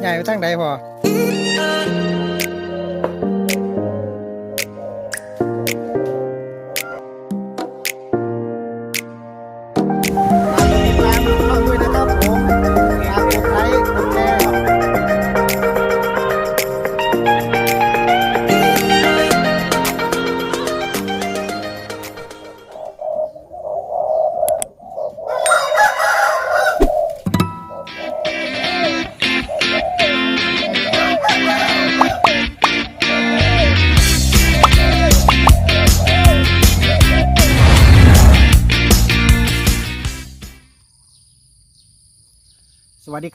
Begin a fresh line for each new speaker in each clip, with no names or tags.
ใหญ่ไปทางใดพอ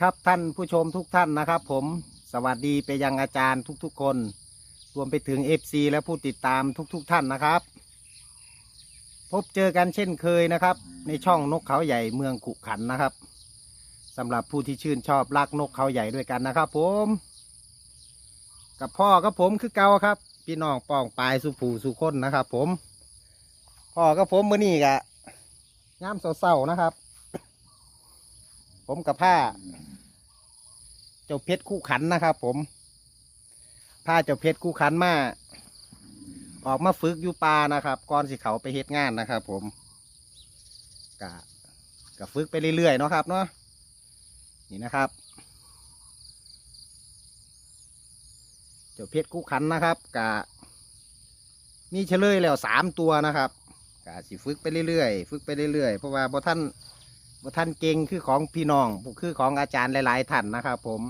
ครับท่านผู้ชมทุกท่านนะครับ ผมสวัสดีไปยังอาจารย์ทุกๆคน รวมไปถึง FC และผู้ติดตามทุกๆท่านนะครับ พบเจอกันเช่นเคยนะครับ ในช่องนกเขาใหญ่เมืองขุขันนะครับสำหรับผู้ที่ชื่นชอบรักนกเขาใหญ่ด้วยกันนะครับ ผม กับพ่อกับผมคือเก่าครับ พี่น้องป้องปลายสุผูสุคนนะครับ ผมพ่อกับผมมื่อนี้กะย่ามเศร้าๆนะครับ ผมกับผ้า เจ้าเพชรคู่ขันนะครับผมผ้าเจ้าเพชรคู่ขันมาออกมาฝึกอยู่ป่านะครับก่อนสิเขาไปเฮ็ดงานนะครับ ผมกะกะฝึกไปเรื่อยๆเนาะครับเนาะนี่นะครับ เจ้าเพชรคู่ขันนะครับกะมีเฉลยแล้วสามตัวนะครับกะสิฝึกไปเรื่อยๆฝึกไปเรื่อยๆเพราะว่าบ่ท่าน บ่ท่านเก่งคือของพี่น้องคือของอาจารย์หลาย ๆ ท่านนะครับผม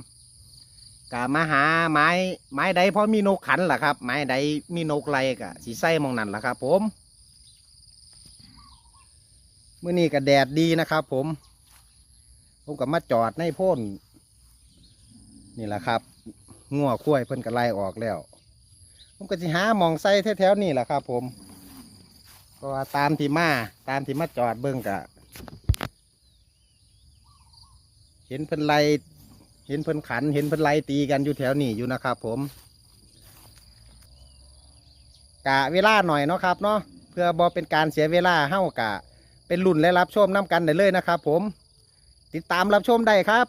กะมาหาไม้ไม้ใดพอมีนกขันล่ะครับ ไม้ใดมีนกไรกะสีใส่หมองนั่นล่ะครับ ผมเมื่อนี้ก็แดดดีนะครับ ผมผมก็มาจอดในพ่นนี่แหละครับงัวคุ้ยเพิ่นก็ไล่ออกแล้ว ผมก็สิหามองใส่แถวๆนี่แหละครับ ผมเพราะว่าตามที่มาตามที่มาจอดเบิ่งกะ เห็นเพิ่นไล่เห็นเพิ่นขัน เห็นเพิ่นไล่ตีกันอยู่แถวนี้อยู่นะครับผม กะเวลาหน่อยเนาะครับเนาะเพื่อบอเป็นการเสียเวลาเฮ้ากะ เป็นรุ่นและรับชมน้ำกันได้เลยนะครับผม ติดตามรับชมได้ครับ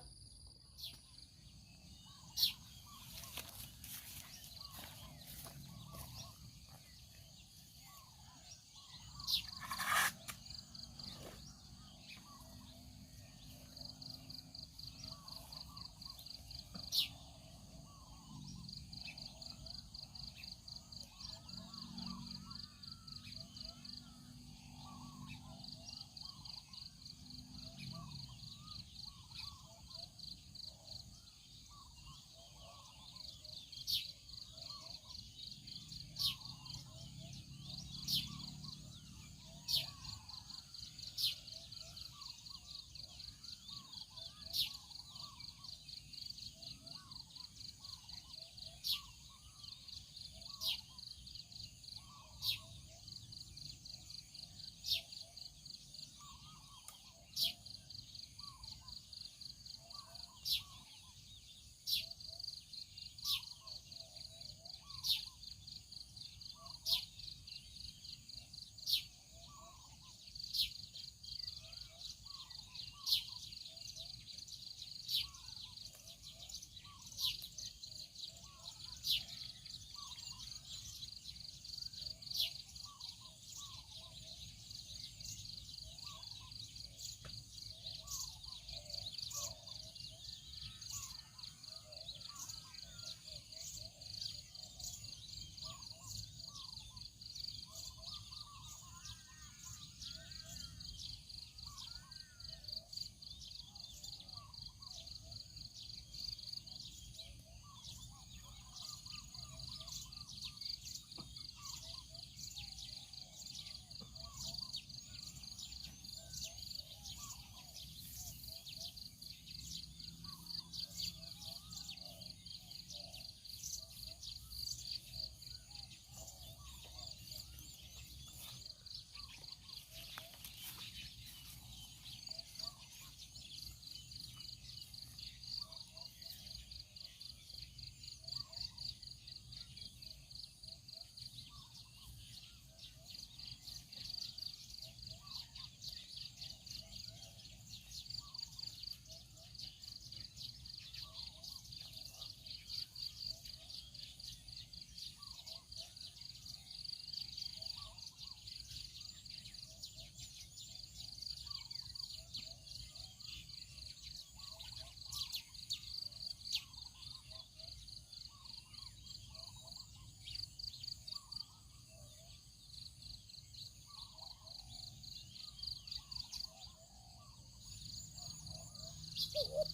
ค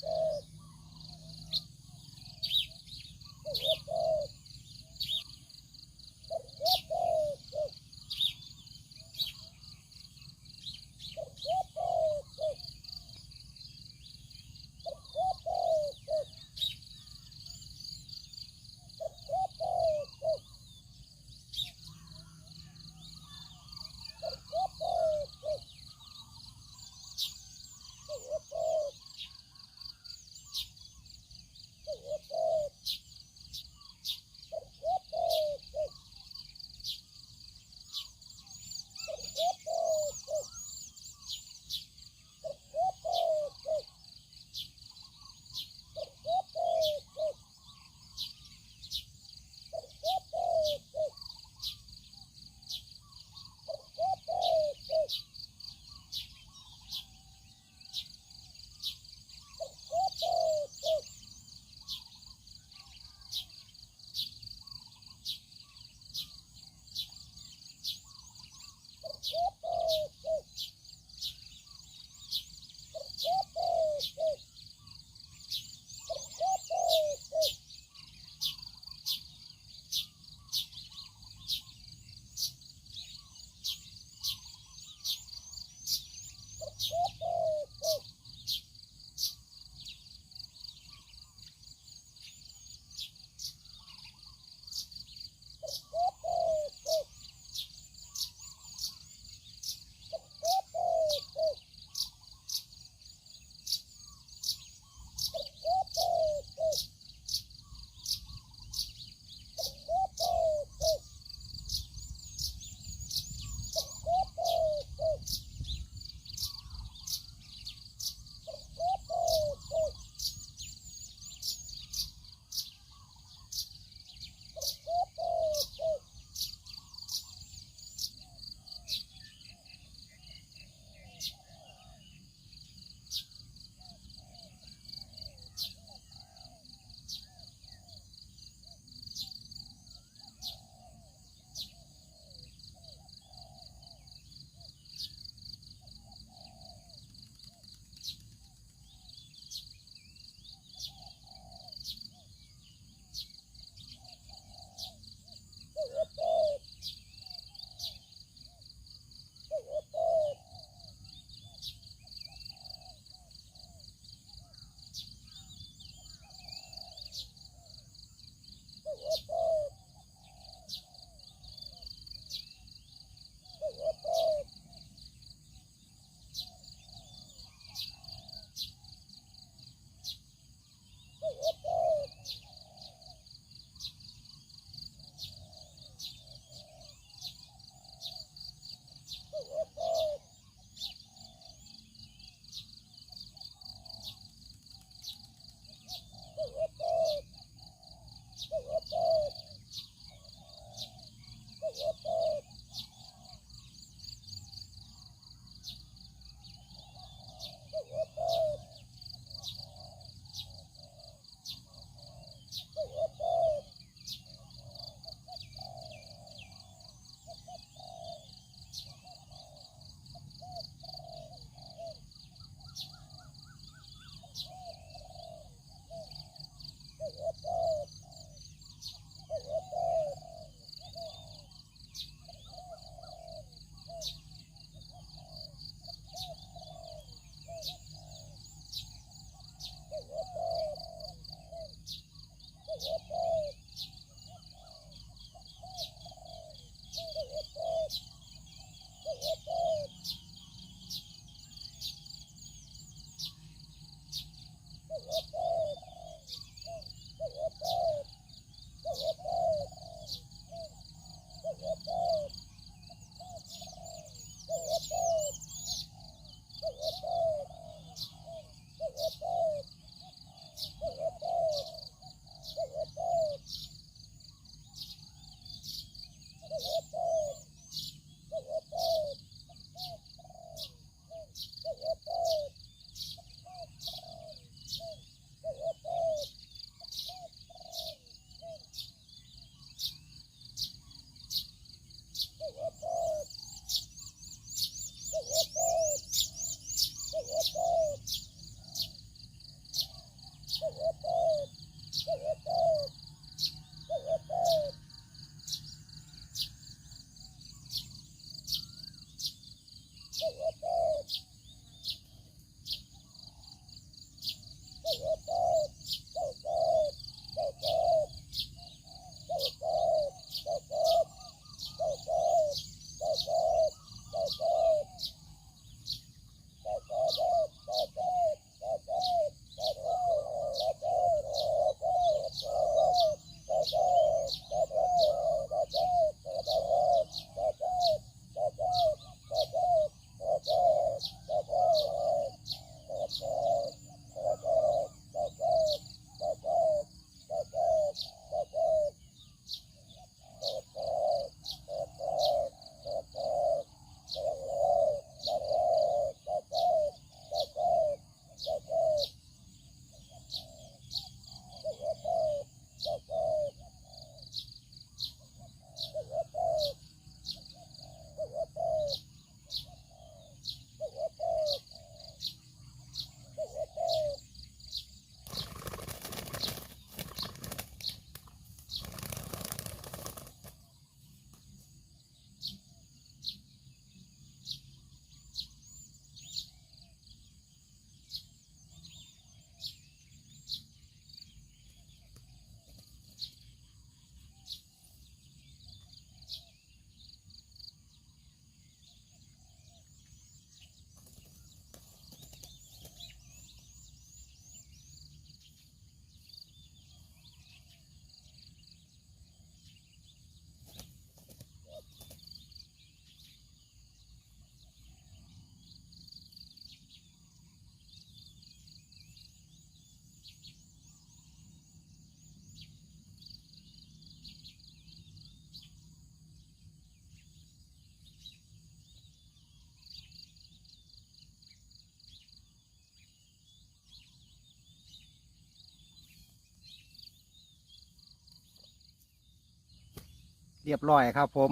เรียบร้อยครับผม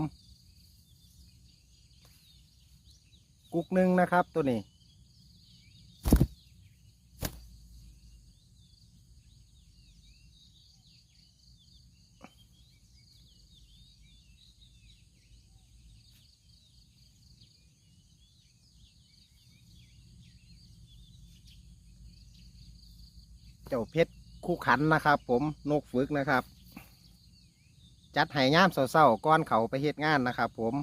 กุกหนึ่งนะครับตัวนี้ เจ้าเพชรคู่ขันนะครับผมนกฝึกนะครับ จัดให้ย่ามเศร้าๆก้อนเขาไปเฮ็ดงานนะครับ ผม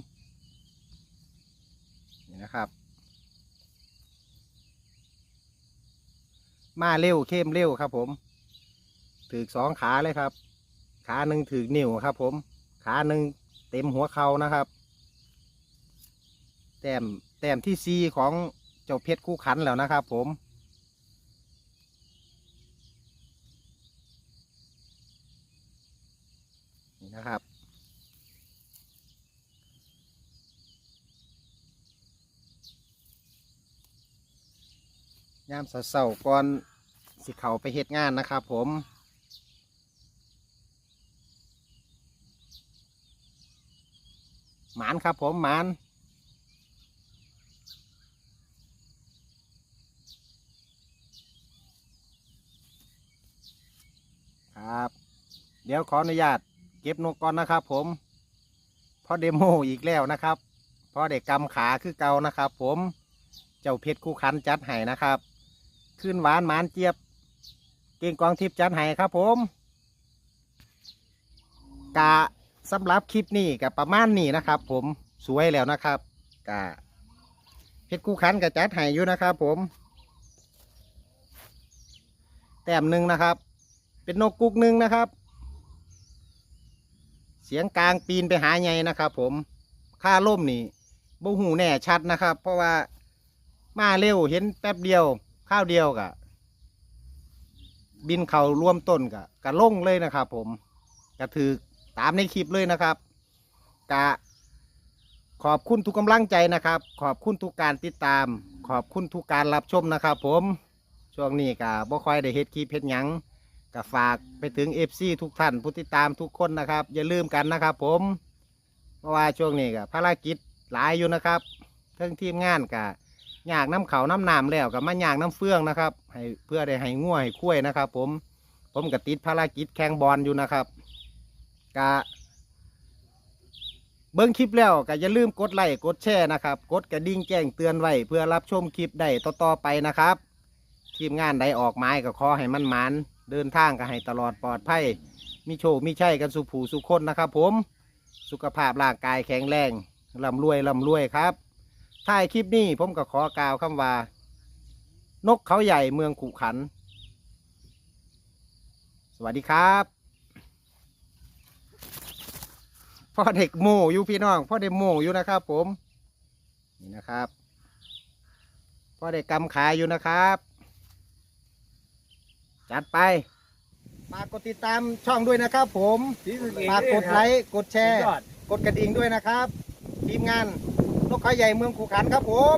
นี่นะครับ มาเร็วเข้มเร็วครับ ผมถือสองขาเลยครับ ขาหนึ่งถือนิ้วครับ ผม ขาหนึ่งเต็มหัวเขานะครับแต้มแต้มที่ซีของเจ้าเพชรคู่ขันแล้วนะครับ ผม นะครับ ยามเสาๆก่อนสิเขาไปเฮ็ดงานนะครับผมหมานครับผมหมานครับ เดี๋ยวขออนุญาต เก็บนกก่อนนะครับ ผมเพราะเดโมอีกแล้วนะครับเพราะเด็กกำขาคือเก่านะครับ ผมเจ้าเพชรคู่คันจัดให้นะครับ ขึ้นหวานหมานเจี๊ยบ เก่งกองทิพย์จัดให้ครับ ผมกะสำหรับคลิปนี้กับประมาณนี้นะครับ ผมสวยแล้วนะครับกะเพชรคู่คันกับจัดให้อยู่นะครับ ผมแต้มหนึ่งนะครับ เป็นนกกุกหนึ่งนะครับ เสียงกลางปีนไปหาไงนะครับ ผมค่าล่มนี่บ่หูแน่ชัดนะครับ เพราะว่ามาเร็วเห็นแป๊บเดียวข้าวเดียวกะ บินเขาร่วมต้นกะกะล่งเลยนะครับ ผมกะถือตามในคลิปเลยนะครับกะขอบคุณทุกกำลังใจนะครับ ขอบคุณทุกการติดตาม ขอบคุณทุกการรับชมนะครับ ผมช่วงนี้กะบ่ค่อยได้เฮ็ดคลิปเฮ็ดหยัง ก็ฝากไปถึงเอฟซีทุกท่านผู้ติดตามทุกคนนะครับ อย่าลืมกันนะครับ ผมเพราะว่าช่วงนี้ก็ภารกิจหลายอยู่นะครับเทั้งทีมงานก็อยากน้ำเขาน้ำน้ำแล้วกับมาอยากน้ำเฟืองนะครับ ให้เพื่อได้ให้ง่วยให้คุ้ยนะครับ ผมผมก็ติดภารกิจแข่งบอลอยู่นะครับกะเบิ้งคลิปแล้วก็อย่าลืมกดไลค์กดแชร์นะครับ กดกระดิ่งแจ้งเตือนไว้เพื่อรับชมคลิปได้ต่อๆไปนะครับ ทีมงานใดออกไม้ก็ขอให้มันมัน เดินทางก็ให้ตลอดปลอดภัยมีโชคมีชัยกันสุผูสุคนนะครับ ผมสุขภาพร่างกายแข็งแรงร่ำรวยร่ำรวยครับท้ายคลิปนี้ผมก็ขอกล่าวคำว่า นกเขาใหญ่เมืองขุขัน สวัสดีครับพ่อเด็กโมอยู่พี่น้องพ่อเด็กโมอยู่นะครับ ผมนี่นะครับพ่อเด็กกำขาอยู่นะครับ จัดไปฝากกดติดตามช่องด้วยนะครับ ผมฝากกดไลค์กดแชร์กดกระดิ่งด้วยนะครับ ทีมงานนกเขาใหญ่เมืองขุขันครับผม